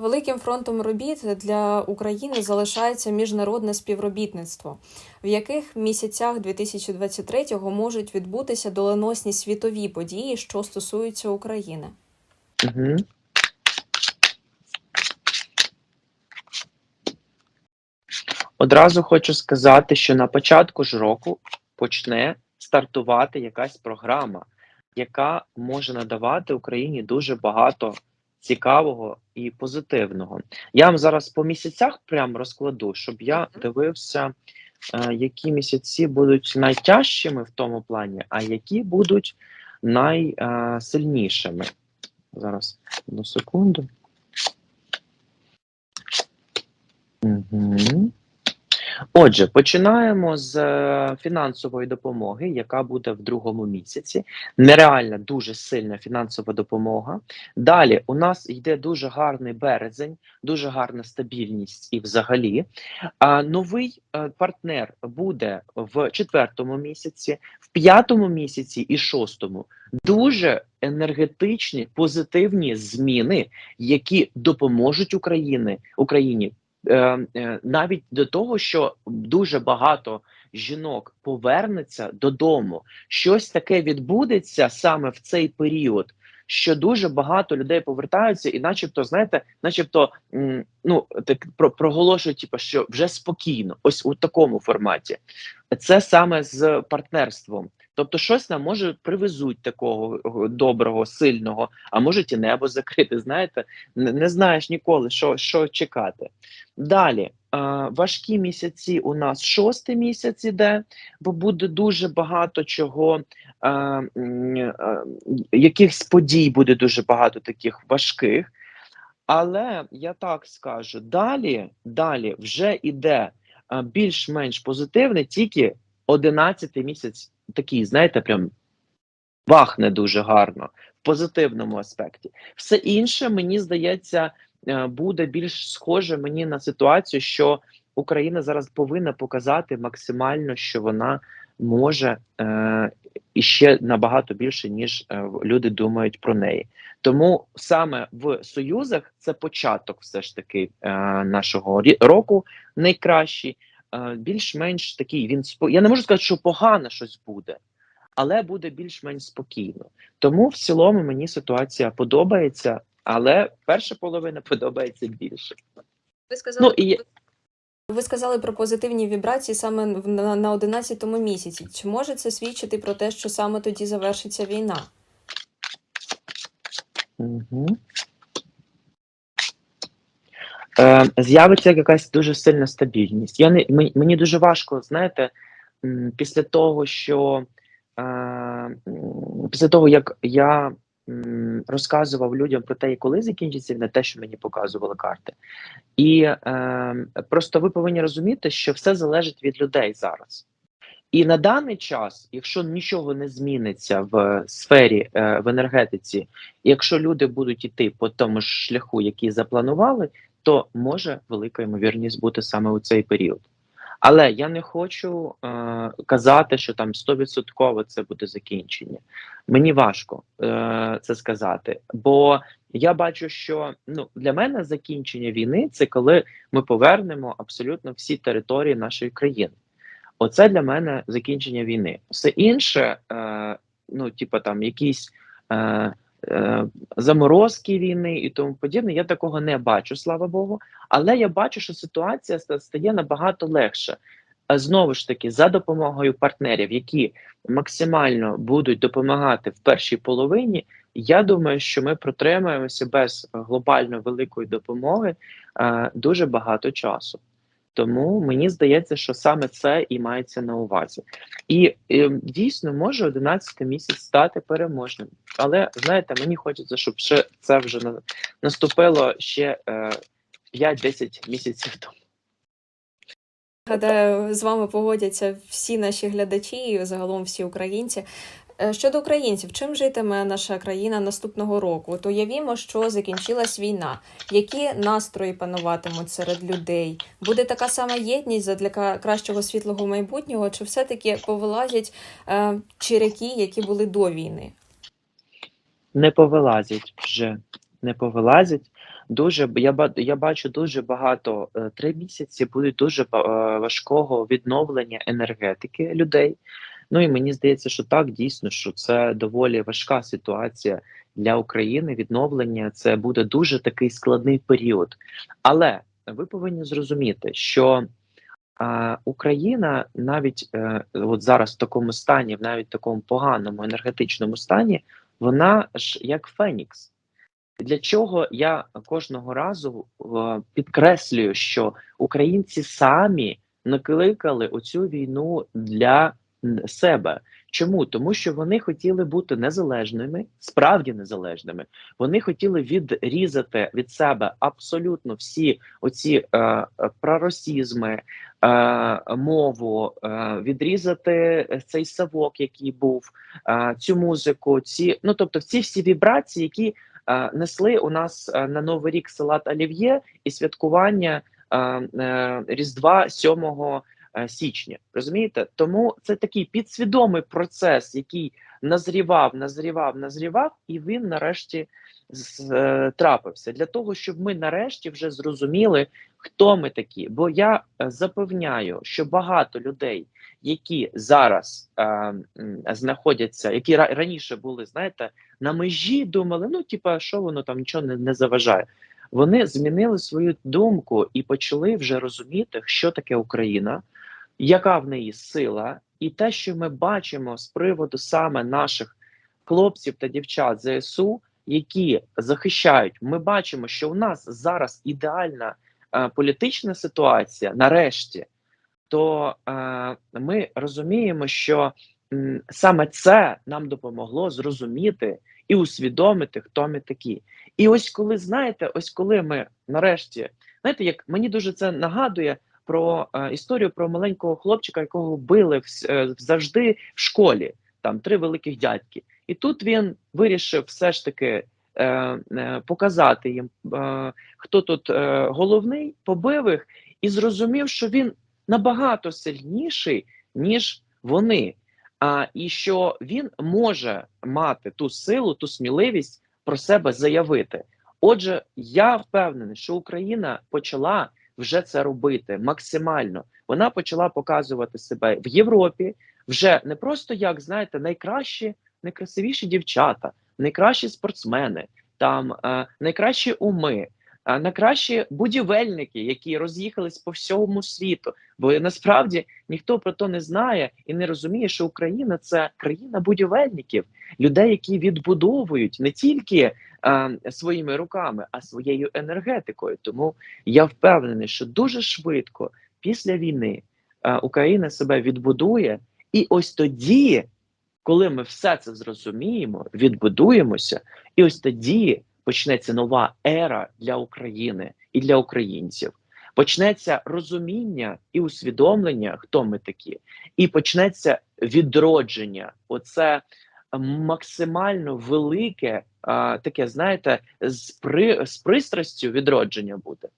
Великим фронтом робіт для України залишається міжнародне співробітництво, в яких місяцях 2023-го можуть відбутися доленосні світові події, що стосуються України. Угу. Одразу хочу сказати, що на початку ж року почне стартувати якась програма, яка може надавати Україні дуже багато цікавого і позитивного. Я вам зараз по місяцях прям розкладу, щоб я дивився, е, які місяці будуть найтяжчими в тому плані, а які будуть найсильнішими. Зараз одну секунду. Угу. Отже, починаємо з е, фінансової допомоги, яка буде в другому місяці. Нереальна, дуже сильна фінансова допомога. Далі у нас йде дуже гарний березень, дуже гарна стабільність і взагалі. А новий е, партнер буде в четвертому місяці, в п'ятому місяці і шостому. Дуже енергетичні позитивні зміни, які допоможуть Україні Україні навіть до того, що дуже багато жінок повернеться додому. Щось таке відбудеться саме в цей період. Що дуже багато людей повертаються, і, начебто, знаєте, начебто, ну так про проголошують, типу, що вже спокійно, ось у такому форматі. Це саме з партнерством. Тобто, щось нам може привезуть такого доброго, сильного, а можуть і небо закрити. Знаєте, не, не знаєш ніколи, що, що чекати. Далі е, важкі місяці у нас шостий місяць іде, бо буде дуже багато чого, м, е, якихось подій буде дуже багато таких важких. Але я так скажу, далі, далі вже іде е, більш-менш позитивне, тільки 11 місяць такий, знаєте, прям бахне дуже гарно в позитивному аспекті. Все інше, мені здається, е, буде більш схоже мені на ситуацію, що Україна зараз повинна показати максимально, що вона може е, і ще набагато більше, ніж е, люди думають про неї. Тому саме в союзах це початок, все ж таки, е, нашого року найкращий. Е, більш-менш такий він спо... Я не можу сказати, що погано щось буде, але буде більш-менш спокійно. Тому в цілому мені ситуація подобається, але перша половина подобається більше. Ви сказали, Ну, і- ви сказали про позитивні вібрації саме на 11-му місяці. Чи може це свідчити про те, що саме тоді завершиться війна? Угу. Е, з'явиться якась дуже сильна стабільність. Я не мені, дуже важко, знаєте, після того, що е, після того, як я розказував людям про те, коли закінчиться війна, те, що мені показували карти, і е, просто ви повинні розуміти, що все залежить від людей зараз. І на даний час, якщо нічого не зміниться в сфері е, в енергетиці, якщо люди будуть йти по тому ж шляху, який запланували, то може велика ймовірність бути саме у цей період. Але я не хочу е, казати, що там 100% це буде закінчення. Мені важко е, це сказати, бо я бачу, що ну для мене закінчення війни це коли ми повернемо абсолютно всі території нашої країни. Оце для мене закінчення війни. Все інше, е, ну типа там якісь е, заморозки війни і тому подібне. Я такого не бачу, слава Богу. Але я бачу, що ситуація ста- стає набагато легше. Знову ж таки, за допомогою партнерів, які максимально будуть допомагати в першій половині, я думаю, що ми протримаємося без глобально великої допомоги е, дуже багато часу. Тому мені здається, що саме це і мається на увазі. І е, дійсно може 11 місяць стати переможним. Але знаєте, мені хочеться, щоб ще це вже наступило ще е, 5-10 місяців тому. Гадаю, з вами погодяться всі наші глядачі і загалом всі українці. Е, Щодо українців, чим житиме наша країна наступного року? От уявімо, що закінчилась війна. Які настрої пануватимуть серед людей? Буде така сама єдність задля кращого світлого майбутнього, чи все-таки повилазять е, чиряки, які були до війни? Не повилазять вже, не повилазять. дуже я я бачу дуже багато. е, Три місяці будуть дуже е, важкого відновлення енергетики людей. Ну і мені здається, що так дійсно, що це доволі важка ситуація для України. Відновлення це буде дуже такий складний період. Але ви повинні зрозуміти, що а, Україна навіть е, от зараз в такому стані, в навіть такому поганому енергетичному стані, вона ж як Фенікс. Для чого я кожного разу е, підкреслюю, що українці самі накликали оцю війну для себе. Чому? Тому що вони хотіли бути незалежними, справді незалежними. Вони хотіли відрізати від себе абсолютно всі оці е, е, проросізми, е, мову, е, відрізати цей савок, який був, е, цю музику, ці ну тобто, ці всі вібрації, які е, несли у нас е, на новий рік салат Олів'є і святкування е, е, Різдва 7 е, січня. Розумієте? Тому це такий підсвідомий процес, який назрівав, назрівав, назрівав, і він нарешті е, трапився для того, щоб ми нарешті вже зрозуміли, хто ми такі. Бо я е, запевняю, що багато людей, які зараз е, знаходяться, які ра- раніше були, знаєте, на межі, думали, ну типа, що воно там нічого не, не заважає. Вони змінили свою думку і почали вже розуміти, що таке Україна, яка в неї сила, і те, що ми бачимо з приводу саме наших хлопців та дівчат ЗСУ, які захищають. Ми бачимо, що у нас зараз ідеальна е, політична ситуація, нарешті, то е, ми розуміємо, що м, саме це нам допомогло зрозуміти і усвідомити, хто ми такі. І ось коли знаєте, ось коли ми нарешті, знаєте, як мені дуже це нагадує про е, історію про маленького хлопчика, якого били вс- е, завжди в школі, там три великих дядьки. І тут він вирішив все ж таки е, е, показати їм, е, хто тут е, головний, побив їх, і зрозумів, що він набагато сильніший, ніж вони. А, і що він може мати ту силу, ту сміливість про себе заявити. Отже, я впевнений, що Україна почала вже це робити максимально. Вона почала показувати себе в Європі вже не просто як знаєте, найкращі, найкрасивіші дівчата, найкращі спортсмени, там е, найкращі уми, е, найкращі будівельники, які роз'їхались по всьому світу. Бо насправді ніхто про то не знає і не розуміє, що Україна це країна будівельників, людей, які відбудовують не тільки е, своїми руками, а своєю енергетикою. Тому я впевнений, що дуже швидко після війни е, Україна себе відбудує, і ось тоді, коли ми все це зрозуміємо, відбудуємося, і ось тоді почнеться нова ера для України і для українців. Почнеться розуміння і усвідомлення, хто ми такі, і почнеться відродження. Оце максимально велике, а, таке, знаєте, з, при, з пристрастю відродження буде.